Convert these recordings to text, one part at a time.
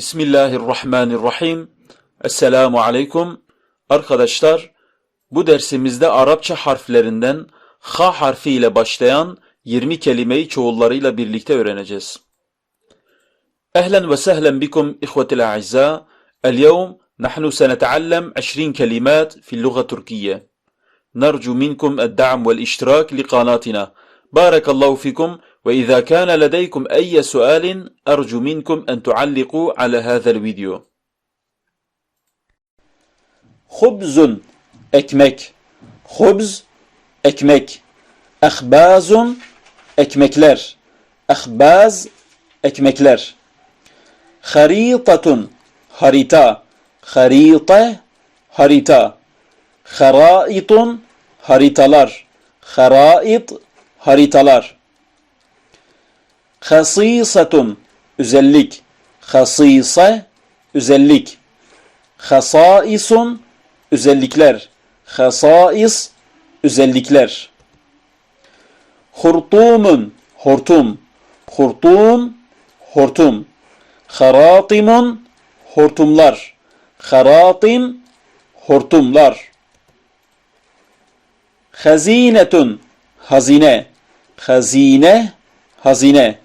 بسم Bismillahirrahmanirrahim. Esselamu aleyküm. Arkadaşlar bu dersimizde Arapça harflerinden ha harfi ile başlayan 20 kelimeyi çoğullarıyla birlikte öğreneceğiz. Ehlen ve sehlen bikum ihvetil a'izza. El-yevm nahnu senetallem 20 kelimat fil luga Türkiye. Narcu minkum ed-da'm vel iştirak li kanatina. Barakallahu fikum. وإذا كان لديكم أي سؤال أرجو منكم أن تعلقوا على هذا الفيديو. خبز أكمك. خبز أكمك. أخباز أكمكلر. أخباز أكمكلر. خريطة خريطة خريطة خريطة خرائط خريطلر خرائط خريطلر خرائط, Hasisatun özellik. Hasisa özellik. Hasaisun özellikler. Hasais özellikler. Hurtumun hortum. Hurtum hortum. Haratimun hortumlar. Haratim hortumlar. Hazinetun hazine. Hazine hazine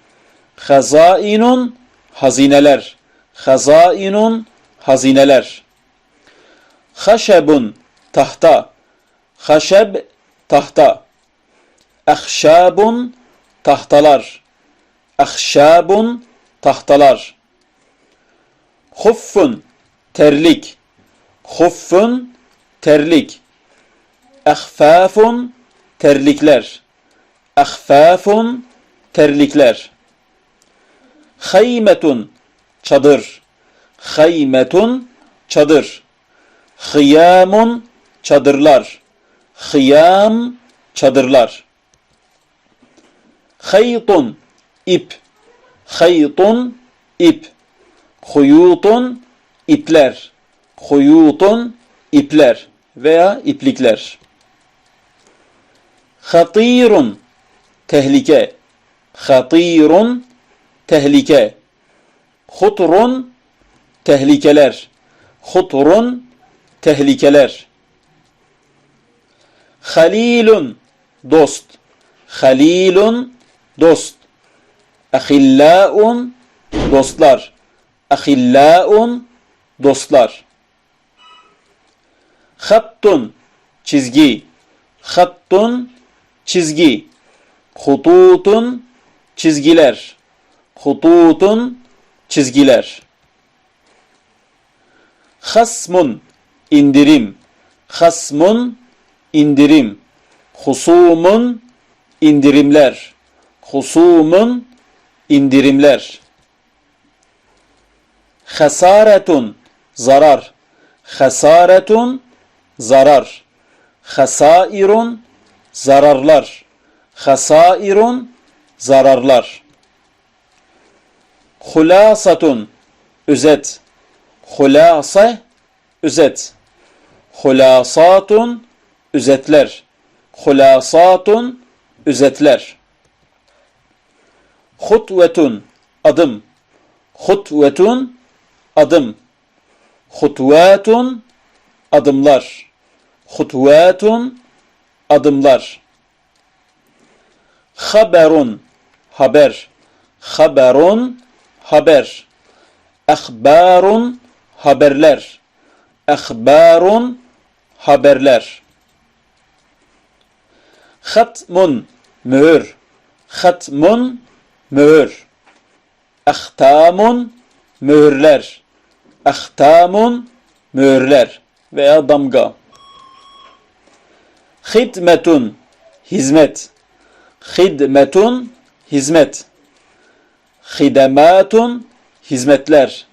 Hazainun hazineler. Hazainun hazineler. Haşebun tahta. Haşeb tahta. Ahşabun tahtalar. Ahşabun tahtalar. Huffun terlik. Huffun terlik. Ahfafun terlikler. Ahfafun terlikler Haymetun çadır Haymetun çadır Hıyamun çadırlar. Hıyam çadırlar. Haytun ip. Haytun ip. Huyutun ipler. Huyutun ipler veya iplikler. Hatirun tehlike. Hatirun tehlike. Hutrun tehlikeler. Hutrun tehlikeler. Halilun dost. Halilun dost. Ahillaun dostlar. Ahillaun dostlar. Hattun çizgi. Hattun çizgi. Hututun çizgiler. Hututun çizgiler. Hasmun indirim. Hasmun indirim. Husumun indirimler. Husumun indirimler. Hasaretun zarar. Hasaretun zarar. Hasairun zararlar. Hasairun zararlar. Hulasatun özet. Hulasa özet. Hulasatun özetler. Hulasatun özetler. Hutvetun adım. Hutvetun adım. Hutvetun adımlar. Hutvetun adımlar. Haberun haber. Haberun haber. Ahbarun haberler. Ahbarun haberler. Hatmun mühür. Hatmun mühür. Ahtamun mühürler. Ahtamun mühürler veya damga. Hidmetun hizmet. Hidmetun hizmet. Hidematun hizmetler.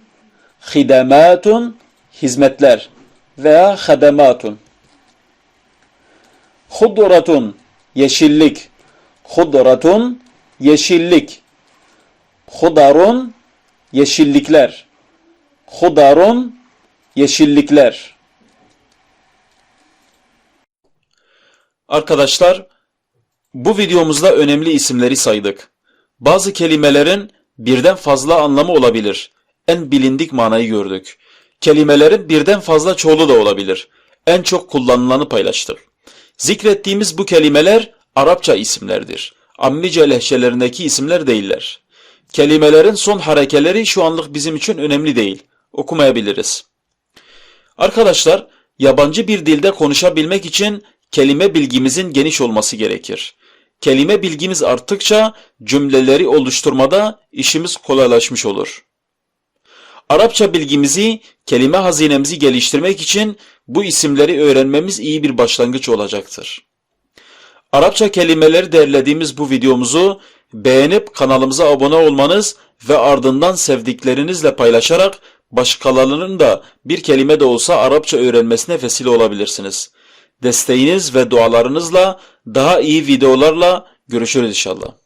Hidematun hizmetler veya hadematun. Hudratun yeşillik. Hudratun yeşillik. Hudarun yeşillikler. Hudarun yeşillikler. Arkadaşlar bu videomuzda önemli isimleri saydık. Bazı kelimelerin birden fazla anlamı olabilir. en bilindik manayı gördük. Kelimelerin birden fazla çoğulu da olabilir. En çok kullanılanı paylaştık. Zikrettiğimiz bu kelimeler Arapça isimlerdir. Ammice lehçelerindeki isimler değiller. Kelimelerin son harekeleri şu anlık bizim için önemli değil. Okumayabiliriz. Arkadaşlar, yabancı bir dilde konuşabilmek için kelime bilgimizin geniş olması gerekir. Kelime bilgimiz arttıkça cümleleri oluşturmada işimiz kolaylaşmış olur. Arapça bilgimizi, kelime hazinemizi geliştirmek için bu isimleri öğrenmemiz iyi bir başlangıç olacaktır. Arapça kelimeleri derlediğimiz bu videomuzu beğenip kanalımıza abone olmanız ve ardından sevdiklerinizle paylaşarak başkalarının da bir kelime de olsa Arapça öğrenmesine vesile olabilirsiniz. Desteğiniz ve dualarınızla daha iyi videolarla görüşürüz inşallah.